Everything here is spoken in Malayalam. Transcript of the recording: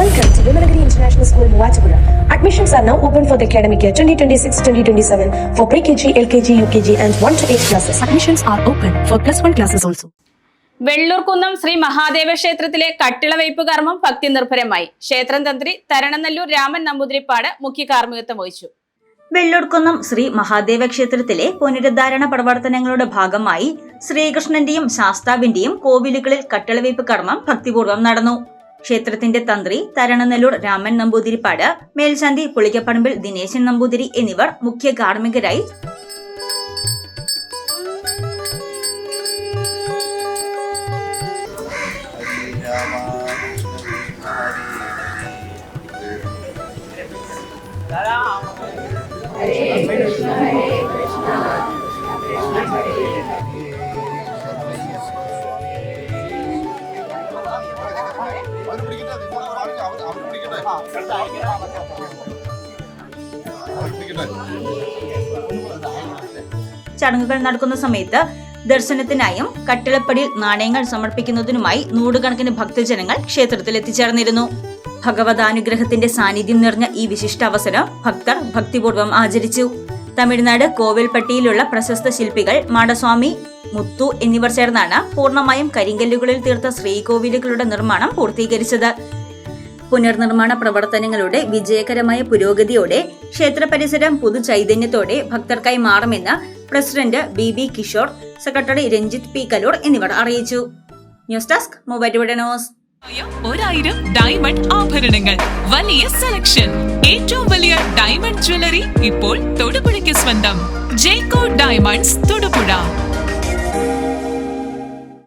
Welcome to Vimalagiri International School. Admissions are now open for the academic year 2026-2027 for pre-KG, LKG, UKG and 1 to 8 classes. Admissions are open for plus 1 classes also. Vellurkunnam Shri Mahadeva ക്ഷേത്രത്തിലെ കട്ടിളവയ്പ് കർമ്മം ഭക്തി നിർഭരമായി ക്ഷേത്രം തന്ത്രി തരണനല്ലൂർ രാമൻ നമ്പൂതിരിപ്പാട് മുഖ്യ കാർമ്മികത്വം വഹിച്ചു വെള്ളൂർക്കുന്നം ശ്രീ മഹാദേവ ക്ഷേത്രത്തിലെ പുനരുദ്ധാരണ പ്രവർത്തനങ്ങളുടെ ഭാഗമായി ശ്രീകൃഷ്ണന്റെയും ശാസ്താവിന്റെയും കോവിലുകളിൽ കട്ടിളവയ്പ് കർമ്മം ഭക്തിപൂർവം നടന്നു ക്ഷേത്രത്തിന്റെ തന്ത്രി തരണനെല്ലൂർ രാമൻ നമ്പൂതിരിപ്പാട് മേൽശാന്തി പുളിക്കപ്പറമ്പിൽ ദിനേശൻ നമ്പൂതിരി എന്നിവർ മുഖ്യ കാർമ്മികരായി അവർ ചടങ്ങുകൾ നടക്കുന്ന സമയത്ത് ദർശനത്തിനായും കട്ടിളപ്പടിയിൽ നാണയങ്ങൾ സമർപ്പിക്കുന്നതിനുമായി നൂറുകണക്കിന് ഭക്തജനങ്ങൾ ക്ഷേത്രത്തിൽ എത്തിച്ചേർന്നിരുന്നു. ഭഗവതാനുഗ്രഹത്തിന്റെ സാന്നിധ്യം നിറഞ്ഞ ഈ വിശിഷ്ട അവസരം ഭക്തർ ഭക്തിപൂർവം ആചരിച്ചു. തമിഴ്നാട് കോവിൽപ്പട്ടിയിലുള്ള പ്രശസ്ത ശില്പികൾ മാടസ്വാമി മുത്തു എന്നിവർ ചേർന്നാണ് പൂർണമായും കരിങ്കല്ലുകളിൽ തീർത്ത ശ്രീകോവിലുകളുടെ നിർമ്മാണം പൂർത്തീകരിച്ചത്. പുനർനിർമ്മാണ പ്രവർത്തനങ്ങളുടെ വിജയകരമായ പുരോഗതിയോടെ ക്ഷേത്ര പരിസരം പുതുചൈതന്യത്തോടെ ഭക്തർക്കായി മാറുമെന്ന് president B B Kishore secretary Ranjith P Kaloor എന്നിവർ അറിയിച്ചു. News desk mobile news. ഒരായിരം ഡയമണ്ട് ആഭരണങ്ങൾ. വലിയ സെലക്ഷൻ. ഏറ്റവും വലിയ ഡയമണ്ട് ജ്വല്ലറി ഇപ്പോൾ തൊടുപുഴയ്ക്ക് സ്വന്തം. ജേക്കോ ഡയമണ്ട്സ്